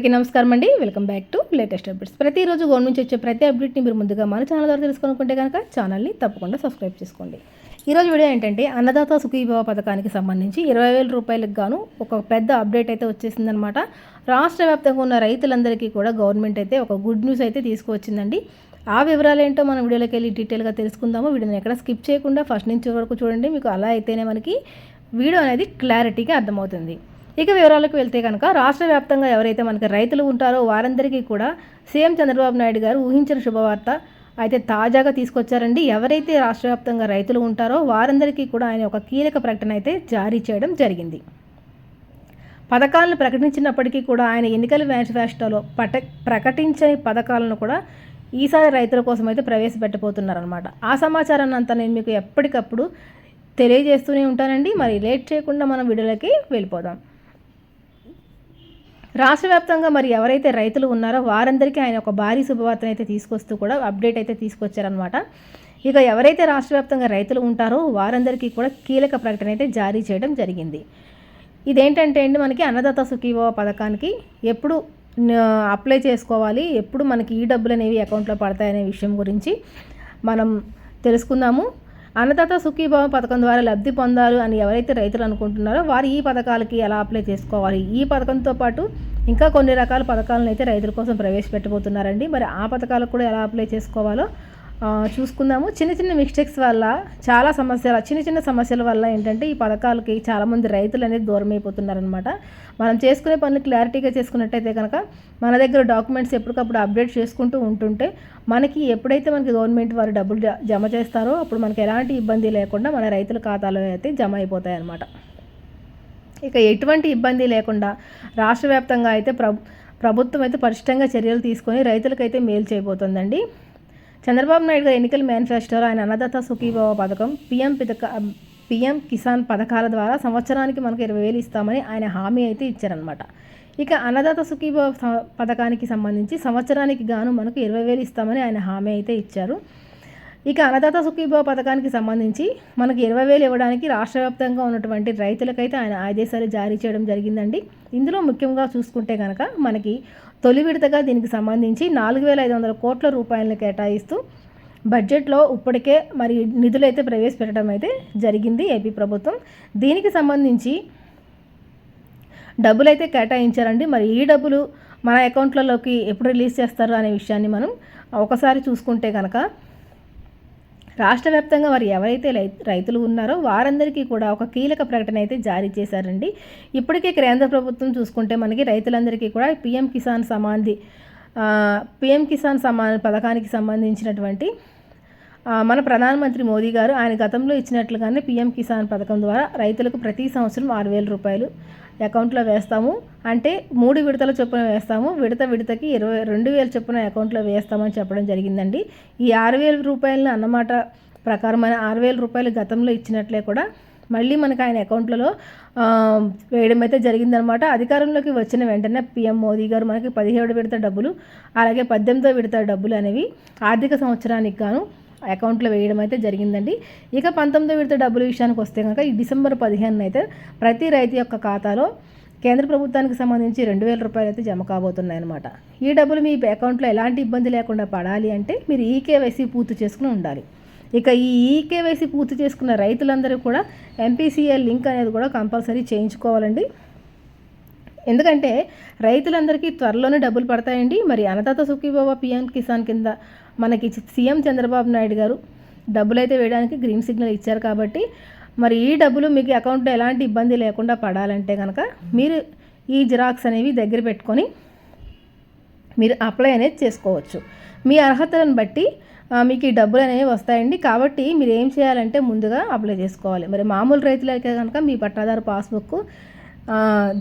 అందరికీ నమస్కారం అండి. Welcome back to latest updates. ప్రతిరోజు గవర్నమెంట్ నుంచి వచ్చే ప్రతి అప్డేట్ని మీరు ముందుగా మన ఛానల్ ద్వారా తెలుసుకోనుకుంటే కనుక ఛానల్ని తప్పకుండా సబ్స్క్రైబ్ చేసుకోండి. ఈరోజు వీడియో ఏంటంటే అన్నదాత సుఖీభావ పథకానికి సంబంధించి ఇరవై వేల రూపాయలకు గాను ఒక పెద్ద అప్డేట్ అయితే వచ్చేసిందనమాట రాష్ట్ర వ్యాప్తంగా ఉన్న రైతులందరికీ కూడా గవర్నమెంట్ అయితే ఒక గుడ్ న్యూస్ అయితే తీసుకువచ్చిందండి. ఆ వివరాలు ఏంటో మనం వీడియోలోకి వెళ్ళి డీటెయిల్గా తెలుసుకుందాము. వీడియోని ఎక్కడ స్కిప్ చేయకుండా ఫస్ట్ నుంచి వరకు చూడండి. మీకు అలా అయితేనే మనకి వీడియో అనేది క్లారిటీగా అర్థమవుతుంది. ఇక వివరాలకు వెళ్తే కనుక రాష్ట్ర వ్యాప్తంగా ఎవరైతే మనకి రైతులు ఉంటారో వారందరికీ కూడా సీఎం చంద్రబాబు నాయుడు గారు ఊహించిన శుభవార్త అయితే తాజాగా తీసుకొచ్చారండి. ఎవరైతే రాష్ట్ర వ్యాప్తంగా రైతులు ఉంటారో వారందరికీ కూడా ఆయన ఒక కీలక ప్రకటన అయితే జారీ చేయడం జరిగింది. పథకాలను ప్రకటించినప్పటికీ కూడా ఆయన ఎన్నికల మేనిఫెస్టోలో పట ప్రకటించని పథకాలను కూడా ఈసారి రైతుల కోసం అయితే ప్రవేశపెట్టబోతున్నారనమాట ఆ సమాచారాన్ని అంతా నేను మీకు ఎప్పటికప్పుడు తెలియజేస్తూనే ఉంటానండి. మరి లేట్ చేయకుండా మనం వీడియోలోకి వెళ్ళిపోదాం. రాష్ట్ర వ్యాప్తంగా మరి ఎవరైతే రైతులు ఉన్నారో వారందరికీ ఆయన ఒక భారీ శుభవార్తను అయితే తీసుకొస్తూ కూడా అప్డేట్ అయితే తీసుకొచ్చారనమాట ఇక ఎవరైతే రాష్ట్ర వ్యాప్తంగా రైతులు ఉంటారో వారందరికీ కూడా కీలక ప్రకటన అయితే జారీ చేయడం జరిగింది. ఇదేంటంటే అండి మనకి అన్నదాత సుఖీభవ పథకానికి ఎప్పుడు అప్లై చేసుకోవాలి ఎప్పుడు మనకి ఈ డబ్బులు అనేవి అకౌంట్లో పడతాయనే విషయం గురించి మనం తెలుసుకుందాము. అన్నదాత సుఖీభావ పథకం ద్వారా లబ్ధి పొందాలి అని ఎవరైతే రైతులు అనుకుంటున్నారో వారు ఈ పథకాలకి ఎలా అప్లై చేసుకోవాలి? ఈ పథకంతో పాటు ఇంకా కొన్ని రకాల పథకాలను అయితే రైతుల కోసం ప్రవేశపెట్టబోతున్నారండి. మరి ఆ పథకాలకు కూడా ఎలా అప్లై చేసుకోవాలో చూసుకుందాము. చిన్న చిన్న మిస్టేక్స్ వల్ల చాలా సమస్యల చిన్న చిన్న సమస్యల వల్ల ఏంటంటే ఈ పథకాలకి చాలామంది రైతులు అనేది దూరం అయిపోతున్నారనమాట మనం చేసుకునే పనులు క్లారిటీగా చేసుకున్నట్టయితే కనుక మన దగ్గర డాక్యుమెంట్స్ ఎప్పటికప్పుడు అప్డేట్ చేసుకుంటూ ఉంటుంటే మనకి ఎప్పుడైతే మనకి గవర్నమెంట్ వారు డబ్బులు జమ చేస్తారో అప్పుడు మనకి ఎలాంటి ఇబ్బంది లేకుండా మన రైతుల ఖాతాలో అయితే జమ అయిపోతాయి అన్నమాట ఇక ఎటువంటి ఇబ్బంది లేకుండా రాష్ట్ర వ్యాప్తంగా అయితే ప్రభుత్వం అయితే పరిష్టంగా చర్యలు తీసుకొని రైతులకైతే మేలు చేయబోతుందండి. చంద్రబాబు నాయుడు గారి ఎన్నికల మేనిఫెస్టోలో ఆయన అన్నదాత సుఖీభావ పథకం పిఎం పిథక పిఎం కిసాన్ పథకాల ద్వారా సంవత్సరానికి మనకు ఇరవై వేలు ఇస్తామని ఆయన హామీ అయితే ఇచ్చారనమాట ఇక అన్నదాత సుఖీభావ పథకానికి సంబంధించి సంవత్సరానికి గాను మనకు ఇరవై వేలు ఇస్తామని ఆయన హామీ అయితే ఇచ్చారు. ఇక అన్నదాత సుఖీభావ పథకానికి సంబంధించి మనకు ఇరవై వేలు ఇవ్వడానికి రాష్ట్ర వ్యాప్తంగా ఉన్నటువంటి రైతులకైతే ఆయన ఆదేశాలు జారీ చేయడం జరిగిందండి. ఇందులో ముఖ్యంగా చూసుకుంటే కనుక మనకి తొలి విడతగా దీనికి సంబంధించి నాలుగు వేల ఐదు వందల కోట్ల రూపాయలను కేటాయిస్తూ బడ్జెట్లో ఇప్పటికే మరి నిధులు అయితే ప్రవేశపెట్టడం అయితే జరిగింది ఏపీ ప్రభుత్వం. దీనికి సంబంధించి డబ్బులు అయితే కేటాయించారండి మరి ఈ డబ్బులు మన అకౌంట్లలోకి ఎప్పుడు రిలీజ్ చేస్తారు అనే విషయాన్ని మనం ఒకసారి చూసుకుంటే కనుక రాష్ట్ర వ్యాప్తంగా వారు ఎవరైతే రైతులు ఉన్నారో వారందరికీ కూడా ఒక కీలక ప్రకటన అయితే జారీ చేశారండి. ఇప్పటికే కేంద్ర ప్రభుత్వం చూసుకుంటే మనకి రైతులందరికీ కూడా పిఎం కిసాన్ సమాధి పిఎం కిసాన్ సమాన్ పథకానికి సంబంధించినటువంటి మన ప్రధానమంత్రి మోదీ గారు ఆయన గతంలో ఇచ్చినట్లుగానే పిఎం కిసాన్ పథకం ద్వారా రైతులకు ప్రతి సంవత్సరం ఆరు వేల రూపాయలు అకౌంట్లో వేస్తాము. అంటే మూడు విడతల చొప్పున వేస్తాము. విడత విడతకి ఇరవై రెండు వేల చొప్పున అకౌంట్లో వేస్తామని చెప్పడం జరిగిందండి. ఈ ఆరు వేల రూపాయలను అన్నమాట ప్రకారమైన ఆరు వేల రూపాయలు గతంలో ఇచ్చినట్లే కూడా మళ్ళీ మనకు ఆయన అకౌంట్లలో వేయడం అయితే జరిగిందనమాట అధికారంలోకి వచ్చిన వెంటనే పీఎం మోదీ గారు మనకి పదిహేడు విడత డబ్బులు అలాగే పద్దెనిమిదో విడత డబ్బులు అనేవి ఆర్థిక సంవత్సరానికి గాను అకౌంట్లో వేయడం అయితే జరిగిందండి. ఇక పంతొమ్మిదో విడత డబ్బుల విషయానికి వస్తే కనుక ఈ డిసెంబర్ పదిహేను అయితే ప్రతి రైతు యొక్క ఖాతాలో కేంద్ర ప్రభుత్వానికి సంబంధించి రెండు వేల రూపాయలు అయితే జమ కాబోతున్నాయన్నమాట. ఈ డబ్బులు మీ అకౌంట్లో ఎలాంటి ఇబ్బంది లేకుండా పడాలి అంటే మీరు ఈకేవైసీ పూర్తి చేసుకుని ఉండాలి. ఇక ఈ ఈకేవైసీ పూర్తి చేసుకున్న రైతులందరూ కూడా ఎంపీసీఎల్ లింక్ అనేది కూడా కంపల్సరీ చేయించుకోవాలండి. ఎందుకంటే రైతులందరికీ త్వరలోనే డబ్బులు పడతాయండి. మరి అన్నదాత సుఖీబాబా పిఎం కిసాన్ కింద మనకి సీఎం చంద్రబాబు నాయుడు గారు డబ్బులు అయితే వేయడానికి గ్రీన్ సిగ్నల్ ఇచ్చారు కాబట్టి మరి ఈ డబ్బులు మీకు అకౌంట్లో ఎలాంటి ఇబ్బంది లేకుండా పడాలంటే కనుక మీరు ఈ జిరాక్స్ అనేవి దగ్గర పెట్టుకొని మీరు అప్లై అనేది చేసుకోవచ్చు. మీ అర్హతలను బట్టి మీకు ఈ డబ్బులు అనేవి వస్తాయండి. కాబట్టి మీరు ఏం చేయాలంటే ముందుగా అప్లై చేసుకోవాలి. మరి మామూలు రైతులైతే కనుక మీ పట్టాదారు పాస్బుక్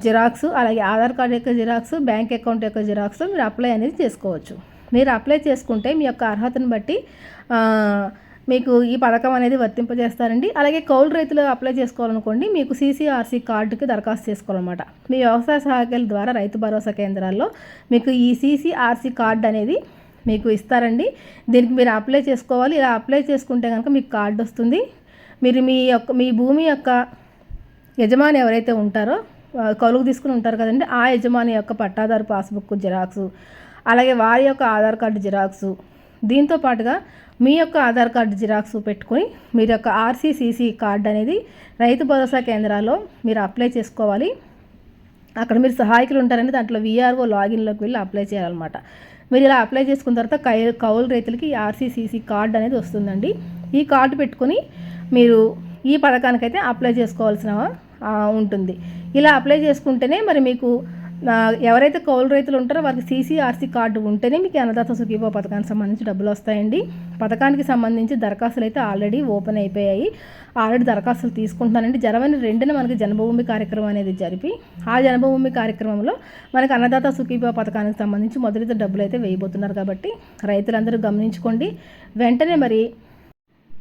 జిరాక్స్ అలాగే ఆధార్ కార్డు యొక్క జిరాక్స్ బ్యాంక్ అకౌంట్ యొక్క జిరాక్స్ మీరు అప్లై అనేది చేసుకోవచ్చు. మీరు అప్లై చేసుకుంటే మీ యొక్క అర్హతను బట్టి మీకు ఈ పథకం అనేది వర్తింపజేస్తారండి. అలాగే కౌలు రైతులు అప్లై చేసుకోవాలనుకోండి మీకు సీసీఆర్సీ కార్డుకి దరఖాస్తు చేసుకోవాలన్నమాట. మీ వ్యవసాయ సహాయకుల ద్వారా రైతు భరోసా కేంద్రాల్లో మీకు ఈ సీసీఆర్సీ కార్డు అనేది మీకు ఇస్తారండి. దీనికి మీరు అప్లై చేసుకోవాలి. ఇలా అప్లై చేసుకుంటే కనుక మీకు కార్డు వస్తుంది. మీరు మీ యొక్క మీ భూమి యొక్క యజమాని ఎవరైతే ఉంటారో కౌలుకు తీసుకుని ఉంటారు కదండి ఆ యజమాని యొక్క పట్టాదారు పాస్బుక్ జిరాక్స్ అలాగే వారి యొక్క ఆధార్ కార్డు జిరాక్స్. దీంతో పాటుగా మీ యొక్క ఆధార్ కార్డు జిరాక్స్ పెట్టుకొని మీరు యొక్క ఆర్సీసీసీ కార్డు అనేది రైతు భరోసా కేంద్రాల్లో మీరు అప్లై చేసుకోవాలి. అక్కడ మీరు సహాయకులు ఉంటారని దాంట్లో విఆర్ఓ లాగిన్లోకి వెళ్ళి అప్లై చేయాలన్నమాట. మీరు ఇలా అప్లై చేసుకున్న తర్వాత కై కౌలు రైతులకి ఆర్సీసీసీ కార్డు అనేది వస్తుందండి. ఈ కార్డు పెట్టుకొని మీరు ఈ పథకానికైతే అప్లై చేసుకోవాల్సిన ఉంటుంది. ఇలా అప్లై చేసుకుంటేనే మరి మీకు ఎవరైతే కౌలు రైతులు ఉంటారో వారికి సీసీఆర్సీ కార్డు ఉంటేనే మీకు అన్నదాత సుఖీభో పథకానికి సంబంధించి డబ్బులు వస్తాయండి. పథకానికి సంబంధించి దరఖాస్తులు అయితే ఆల్రెడీ ఓపెన్ అయిపోయాయి. ఆల్రెడీ దరఖాస్తులు తీసుకుంటున్నానండి. జనవరి రెండున మనకి జన్మభూమి కార్యక్రమం అనేది జరిపి ఆ జన్మభూమి కార్యక్రమంలో మనకి అన్నదాత సుఖీభో పథకానికి సంబంధించి మొదలైతే డబ్బులు అయితే వేయబోతున్నారు కాబట్టి రైతులందరూ గమనించుకోండి. వెంటనే మరి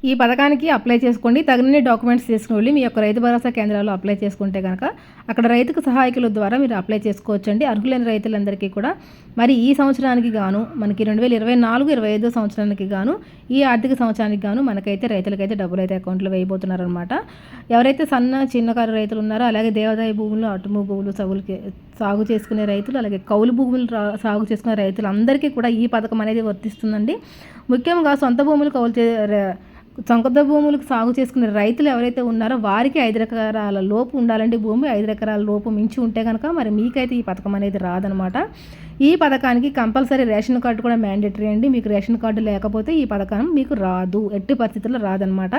ఈ పథకానికి అప్లై చేసుకోండి. తగిన డాక్యుమెంట్స్ తీసుకుని వెళ్ళి మీ యొక్క రైతు భరోసా కేంద్రాల్లో అప్లై చేసుకుంటే కనుక అక్కడ రైతుకు సహాయకుల ద్వారా మీరు అప్లై చేసుకోవచ్చండి. అర్హులైన రైతులందరికీ కూడా. మరి ఈ సంవత్సరానికి గాను మనకి రెండు వేల ఇరవై నాలుగు ఇరవై ఐదో సంవత్సరానికి గాను ఈ ఆర్థిక సంవత్సరానికి గాను మనకైతే రైతులకైతే డబ్బులు అయితే అకౌంట్లో వేయబోతున్నారనమాట ఎవరైతే సన్న చిన్నకారు రైతులు ఉన్నారో అలాగే దేవాదాయ భూములు అటుము భూములు సవులకి సాగు చేసుకునే రైతులు అలాగే కౌలు భూములు సాగు చేసుకునే రైతులందరికీ కూడా ఈ పథకం అనేది వర్తిస్తుందండి. ముఖ్యంగా సొంత భూములు కౌలు చే సొంత భూములకు సాగు చేసుకునే రైతులు ఎవరైతే ఉన్నారో వారికి ఐదు ఎకరాల లోపు ఉండాలంటే భూమి ఐదు ఎకరాల లోపు మించి ఉంటే కనుక మరి మీకైతే ఈ పథకం అనేది రాదనమాట. ఈ పథకానికి కంపల్సరీ రేషన్ కార్డు కూడా మ్యాండేటరీ అండి. మీకు రేషన్ కార్డు లేకపోతే ఈ పథకం మీకు రాదు. ఎట్టి పరిస్థితుల్లో రాదనమాట.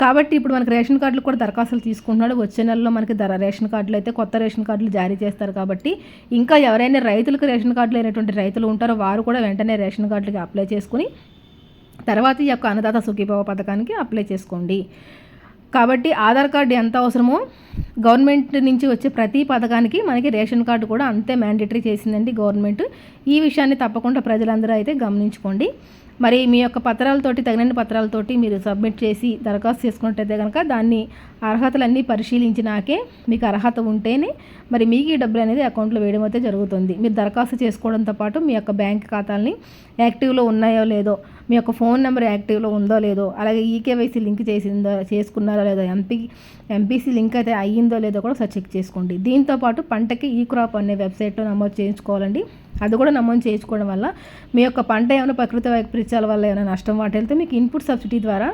కాబట్టి ఇప్పుడు మనకి రేషన్ కార్డులు కూడా దరఖాస్తులు తీసుకుంటున్నాడు. వచ్చే నెలలో మనకి ధర రేషన్ కార్డులు అయితే కొత్త రేషన్ కార్డులు జారీ చేస్తారు కాబట్టి ఇంకా ఎవరైనా రైతులకు రేషన్ కార్డులు అయినటువంటి రైతులు ఉంటారో వారు కూడా వెంటనే రేషన్ కార్డులకి అప్లై చేసుకుని తర్వాత ఈ యొక్క అన్నదాత సుఖీభావ పథకానికి అప్లై చేసుకోండి. కాబట్టి ఆధార్ కార్డు ఎంత అవసరమో గవర్నమెంట్ నుంచి వచ్చే ప్రతి పథకానికి మనకి రేషన్ కార్డు కూడా అంతే మ్యాండేటరీ చేసిందండి గవర్నమెంట్. ఈ విషయాన్ని తప్పకుండా ప్రజలందరూ అయితే గమనించుకోండి. మరి మీ యొక్క పత్రాలతోటి తగిన పత్రాలతోటి మీరు సబ్మిట్ చేసి దరఖాస్తు చేసుకున్నట్టయితే కనుక దాన్ని అర్హతలన్నీ పరిశీలించినాకే మీకు అర్హత ఉంటేనే మరి మీకు ఈ డబ్బులు అనేది అకౌంట్లో వేయడం అయితే జరుగుతుంది. మీరు దరఖాస్తు చేసుకోవడంతో పాటు మీ యొక్క బ్యాంక్ ఖాతాల్ని యాక్టివ్లో ఉన్నాయో లేదో మీ యొక్క ఫోన్ నెంబర్ యాక్టివ్లో ఉందో లేదో అలాగే ఈకేవైసీ లింక్ చేసిందో చేసుకున్నారో లేదో ఎంపీ ఎంపీసీ లింక్ అయితే అయ్యిందో లేదో కూడా ఒకసారి చెక్ చేసుకోండి. దీంతో పాటు పంటకి ఈ క్రాప్ అనే వెబ్సైట్లో నమోదు చేయించుకోవాలండి. అది కూడా నమోదు చేయించుకోవడం వల్ల మీ యొక్క పంట ఏమైనా ప్రకృతి వైపరీత్యాల వల్ల ఏమైనా నష్టం వాటిల్తే మీకు ఇన్పుట్ సబ్సిడీ ద్వారా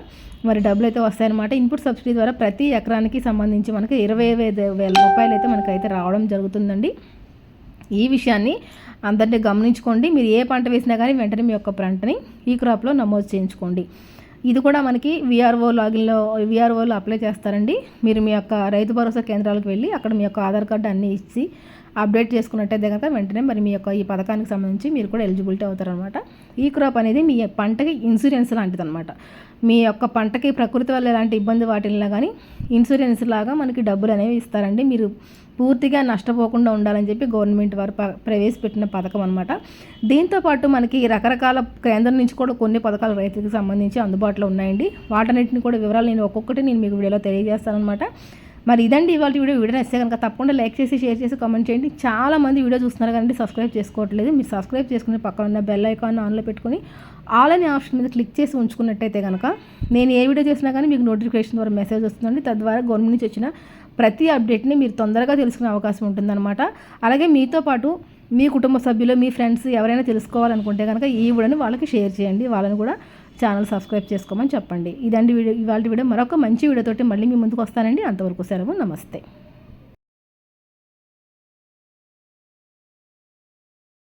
మరి డబ్బులు అయితే వస్తాయన్నమాట. ఇన్పుట్ సబ్సిడీ ద్వారా ప్రతి ఎకరానికి సంబంధించి మనకి ఇరవై ఐదు వేల రూపాయలు అయితే మనకైతే రావడం జరుగుతుందండి. ఈ విషయాన్ని అందరినీ గమనించుకోండి. మీరు ఏ పంట వేసినా కానీ వెంటనే మీ యొక్క పంటని ఈ క్రాప్లో నమోదు చేయించుకోండి. ఇది కూడా మనకి విఆర్ఓ లాగిన్లో విఆర్ఓలో అప్లై చేస్తారండి. మీరు మీ యొక్క రైతు భరోసా కేంద్రాలకు వెళ్ళి అక్కడ మీ యొక్క ఆధార్ కార్డు అన్నీ ఇచ్చి అప్డేట్ చేసుకున్నట్టయితే కనుక వెంటనే మరి మీ యొక్క ఈ పథకానికి సంబంధించి మీరు కూడా ఎలిజిబిలిటీ అవుతారనమాట. ఈ క్రాప్ అనేది మీ పంటకి ఇన్సూరెన్స్ లాంటిది అనమాట మీ యొక్క పంటకి ప్రకృతి వల్ల ఎలాంటి ఇబ్బంది వాటిల్లా కానీ ఇన్సూరెన్స్ లాగా మనకి డబ్బులు అనేవి ఇస్తారండి. మీరు పూర్తిగా నష్టపోకుండా ఉండాలని చెప్పి గవర్నమెంట్ వారు ప- ప్రవేశపెట్టిన పథకం అనమాట. దీంతోపాటు మనకి రకరకాల కేంద్రం నుంచి కూడా కొన్ని పథకాలు రైతులకు సంబంధించి అందుబాటులో ఉన్నాయండి. వాటన్నిటిని కూడా వివరాలు నేను ఒక్కొక్కటి నేను మీకు వీడియోలో అనమాట మరి ఇదండి ఇవాళ వీడియో. వీడియో నచ్చితే కనుక తప్పకుండా లైక్ చేసి షేర్ చేసి కామెంట్ చేయండి. చాలా మంది వీడియో చూస్తున్నారు కానీ సబ్స్క్రైబ్ చేసుకోవట్లేదు. మీరు సబ్స్క్రైబ్ చేసుకుని పక్కన ఉన్న బెల్ ఐకాన్ ఆన్లో పెట్టుకుని ఆల్ అనే ఆప్షన్ మీద క్లిక్ చేసి ఉంచుకున్నట్టయితే కనుక నేను ఏ వీడియో చేసినా కానీ మీకు నోటిఫికేషన్ ద్వారా మెసేజ్ వస్తుందండి. తద్వారా గవర్నమెంట్ నుంచి వచ్చిన ప్రతి అప్డేట్ని మీరు తొందరగా తెలుసుకునే అవకాశం ఉంటుందన్నమాట. అలాగే మీతో పాటు మీ కుటుంబ సభ్యులు మీ ఫ్రెండ్స్ ఎవరైనా తెలుసుకోవాలనుకుంటే కనుక ఈ వీడియోని వాళ్ళకి షేర్ చేయండి. వాళ్ళని కూడా ఛానల్ సబ్స్క్రైబ్ చేసుకోమని చెప్పండి. ఇదండి వీడియో ఇవాళ వీడియో మరొక మంచి వీడియోతోటి మళ్ళీ మీ ముందుకు వస్తానండి. అంతవరకు సెలవు నమస్తే.